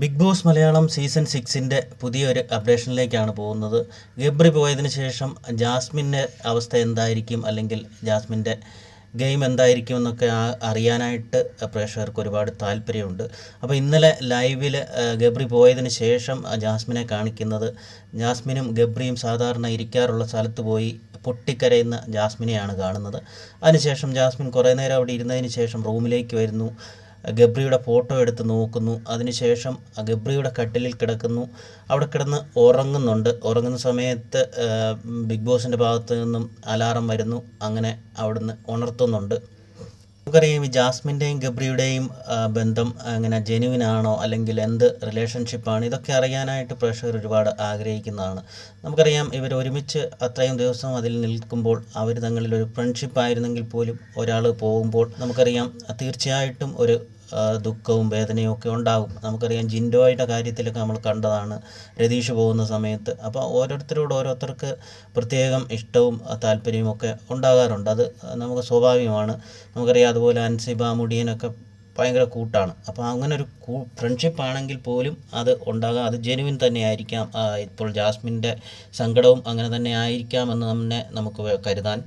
Big Boss Malayalam season സിക്സിന്റെ പുതിയൊരു അപ്ഡേഷനിലേക്കാണ് പോകുന്നത്. ഗബ്രി പോയതിനു ശേഷം ജാസ്മിന്റെ അവസ്ഥ എന്തായിരിക്കും? അല്ലെങ്കിൽ ജാസ്മിന്റെ ഗെയിം എന്തായിരിക്കും എന്നൊക്കെ അറിയാനായിട്ട് പ്രേക്ഷകർക്ക് ഒരുപാട് താല്പര്യമുണ്ട്. അപ്പോൾ ഇന്നലെ ലൈവിൽ ഗബ്രി പോയതിന് ശേഷം ജാസ്മിനെ കാണിക്കുന്നത് ജാസ്മിനും ഗബ്രിയും സാധാരണ ഇരിക്കാറുള്ള സ്ഥലത്ത് പോയി പൊട്ടിക്കരയുന്ന ജാസ്മിനെയാണ് കാണുന്നത്. അതിനുശേഷം ജാസ്മിൻ കുറേ നേരം അവിടെ ഇരുന്നതിന് ശേഷം റൂമിലേക്ക് വരുന്നു. ഗബ്രിയുടെ ഫോട്ടോ എടുത്ത് നോക്കുന്നു. അതിനുശേഷം ഗബ്രിയുടെ കട്ടിലിൽ കിടക്കുന്നു. അവിടെ കിടന്ന് ഉറങ്ങുന്നുണ്ട്. ഉറങ്ങുന്ന സമയത്ത് ബിഗ് ബോസിന്റെ ഭാഗത്തു നിന്നും അലാറം വരുന്നു. അങ്ങനെ അവിടുന്ന് ഉണർത്തുന്നുണ്ട്. നമുക്കറിയാം ഈ ജാസ്മിന്റെയും ഗബ്രിയുടെയും ബന്ധം അങ്ങനെ ജെനുവിൻ ആണോ അല്ലെങ്കിൽ എന്ത് റിലേഷൻഷിപ്പാണ് ഇതൊക്കെ അറിയാനായിട്ട് പ്രേക്ഷകർ ഒരുപാട് ആഗ്രഹിക്കുന്നതാണ്. നമുക്കറിയാം ഇവർ ഒരുമിച്ച് അത്രയും ദിവസം അതിൽ നിൽക്കുമ്പോൾ അവർ തങ്ങളിൽ ഒരു ഫ്രണ്ട്ഷിപ്പ് ആയിരുന്നെങ്കിൽ പോലും ഒരാൾ പോകുമ്പോൾ നമുക്കറിയാം തീർച്ചയായിട്ടും ഒരു ദുഃഖവും വേദനയും ഒക്കെ ഉണ്ടാകും. നമുക്കറിയാം ജിൻഡോയുടെ കാര്യത്തിലൊക്കെ നമ്മൾ കണ്ടതാണ്. രതീഷ് പോകുന്ന സമയത്ത് അപ്പോൾ ഓരോരുത്തരോട് ഓരോരുത്തർക്ക് പ്രത്യേകം ഇഷ്ടവും താല്പര്യവും ഒക്കെ ഉണ്ടാകാറുണ്ട്. അത് നമുക്ക് സ്വാഭാവികമാണ്. നമുക്കറിയാം അതുപോലെ അൻസിബ മുടിയനൊക്കെ ഭയങ്കര കൂട്ടാണ്. അപ്പോൾ അങ്ങനെ ഒരു കൂ ഫ്രണ്ട്ഷിപ്പ് ആണെങ്കിൽ പോലും അത് ഉണ്ടാകാം. അത് ജെനുവിൻ തന്നെ ആയിരിക്കാം. ഇപ്പോൾ ജാസ്മിന്റെ സങ്കടവും അങ്ങനെ തന്നെ ആയിരിക്കാമെന്ന് തന്നെ നമുക്ക് കരുതാൻ